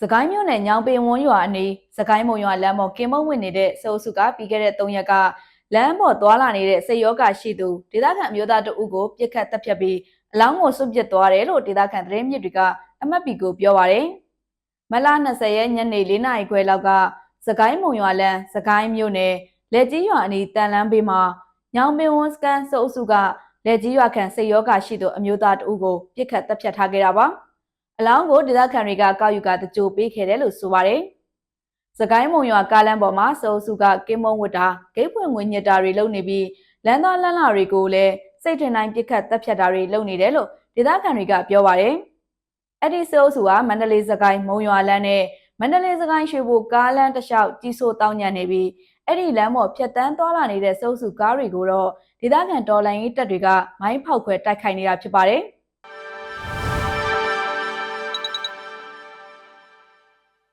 စကိုင်းမြို့နယ်ညောင်ပင်ဝန်းရွာအနီးစကိုင်းမုံရွာလမ်းပေါ်ကင်မုံဝင်နေတဲ့စေအုပ်စုကပြီးခဲ့တဲ့3ရက်ကလမ်းပေါ်သွာလာနေတဲ့စိတ်ရောဂါရှိသူဒေသခံအမျိုးသားတအုပ်ကိုပြစ်ခတ်တပ်ဖြတ်ပြီးအလောင်းကိုစွန့်ပစ်သွားတယ်လို့ဒေသခံသတင်းမြစ်တွေကအမှတ်ပီကိုပြောပါရယ်မလ20ရက်ညနေ4နာရီခွဲလောက်ကစကိုင်းမုံရွာလမ်းစကိုင်းမြို့နယ်လက်ကြီးရွာအနီးတန်လန်းဘေးမှာညောင်ပင်ဝန်းစကန်စေအုပ်စုကလက်ကြီးရွာခံစိတ်ရောဂါရှိသူအမျိုးသားတအုပ်ကိုပြစ်ခတ်တပ်ဖြတ်ထားခဲ့တာပါ အလောင်းကိုဒေသခံတွေကကောက်ယူကတကြိုပေးခဲ့တယ်လို့ဆိုပါတယ်စကိုင်းမုံရွာကားလမ်းပေါ်မှာစေအုပ်စုကကင်းမုံဝတ်တာဂိတ်ဖွင့်ငွေညစ်တာတွေလုပ်နေပြီးလမ်းသားလမ်းလာတွေကိုလည်းစိတ်ထင်တိုင်းပြစ်ခတ်တပ်ဖြတ်တာတွေလုပ်နေတယ်လို့ဒေသခံတွေကပြောပါတယ်အဲ့ဒီစေအုပ်စုကမန္တလေးစကိုင်းမုံရွာလမ်းနဲ့မန္တလေးစကိုင်းရွှေဘိုကားလမ်းတစ်လျှောက်ကြီးစိုးတောင်းညံနေပြီးအဲ့ဒီလမ်းပေါ်ဖြတ်တန်းသွားလာနေတဲ့စေအုပ်စုကားတွေကိုတော့ဒေသခံတော်လိုင်းရေးတပ်တွေကမိုင်းဖောက်ခွဲတိုက်ခိုက်နေတာဖြစ်ပါတယ်